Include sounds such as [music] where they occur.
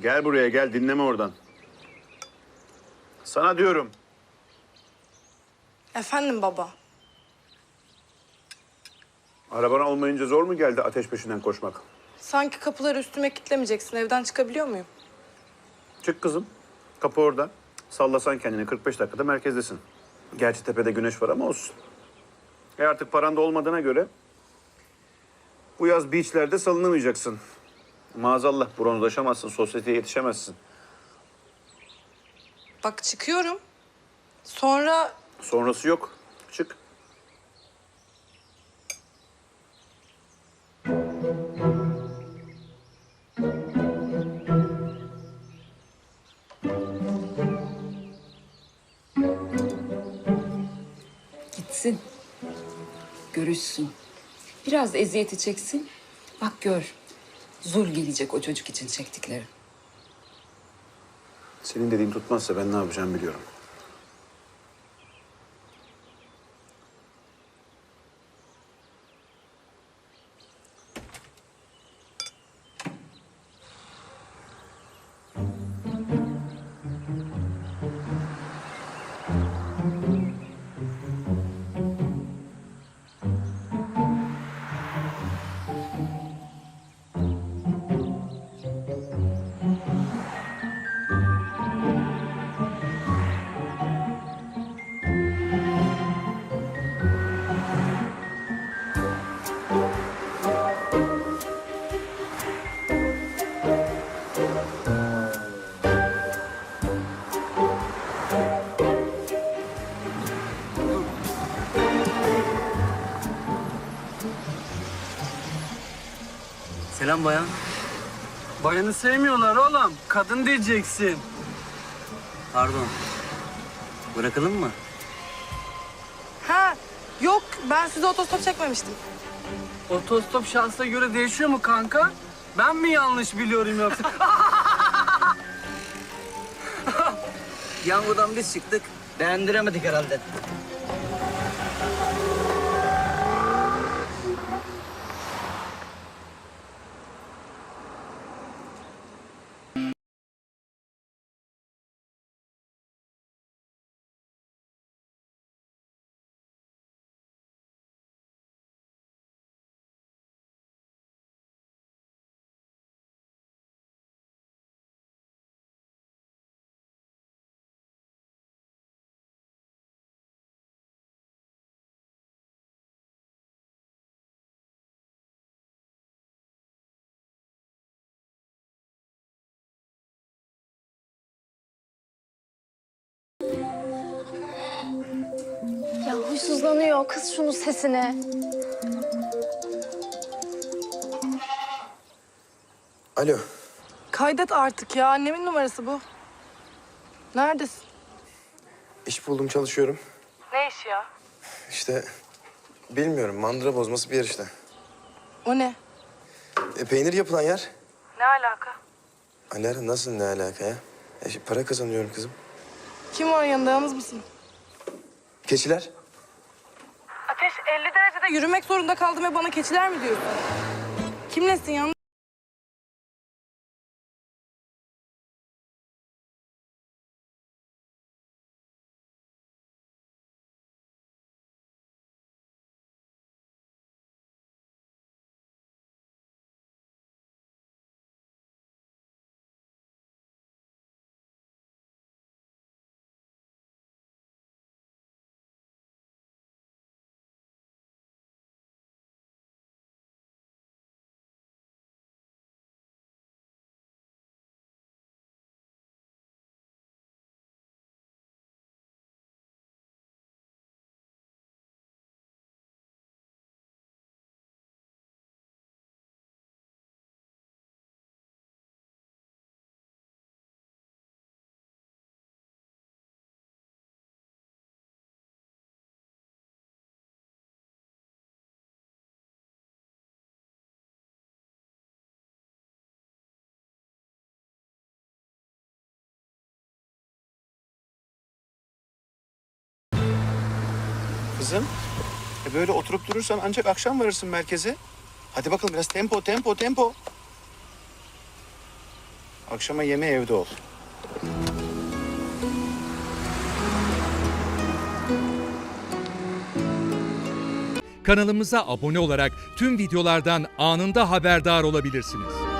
Gel buraya gel dinleme oradan. Sana diyorum. Efendim baba. Araban olmayınca zor mu geldi ateş peşinden koşmak? Sanki kapıları üstüme kilitlemeyeceksin. Evden çıkabiliyor muyum? Çık kızım. Kapı orada. Sallasan kendini 45 dakikada merkezdesin. Gerçi tepede güneş var ama olsun. E artık paran da olmadığına göre bu yaz beachlerde salınamayacaksın. Maazallah bronzlaşamazsın, sosyeteye yetişemezsin. Bak çıkıyorum. Sonra Sonrası yok. Çık. Gitsin. Görüşsün. Biraz eziyeti çeksin. Bak gör. Zul gelecek o çocuk için çektikleri. Senin dediğin tutmazsa ben ne yapacağımı biliyorum. Selam bayan. Bayanı sevmiyorlar oğlum. Kadın diyeceksin. Pardon. Bırakalım mı? ha yok ben size otostop çekmemiştim. Otostop şansına göre değişiyor mu kanka? Ben mi yanlış biliyorum yoksa? [laughs] [laughs] Yangodan biz çıktık. Beğendiremedik herhalde. Huysuzlanıyor. Kız şunun sesini. Alo. Kaydet artık ya. Annemin numarası bu. Neredesin? iş buldum çalışıyorum. Ne işi ya? İşte bilmiyorum mandıra bozması bir yer işte. O ne? E, peynir yapılan yer. Ne alaka? Alara nasıl ne alaka ya? E, para kazanıyorum kızım. Kim var yanında? Yalnız mısın? Keçiler. Ateş 50 derecede yürümek zorunda kaldım ve bana keçiler mi diyorsun? Kimlesin yalnız? kızım. E böyle oturup durursan ancak akşam varırsın merkeze. Hadi bakalım biraz tempo, tempo, tempo. Akşama yeme evde ol. Kanalımıza abone olarak tüm videolardan anında haberdar olabilirsiniz.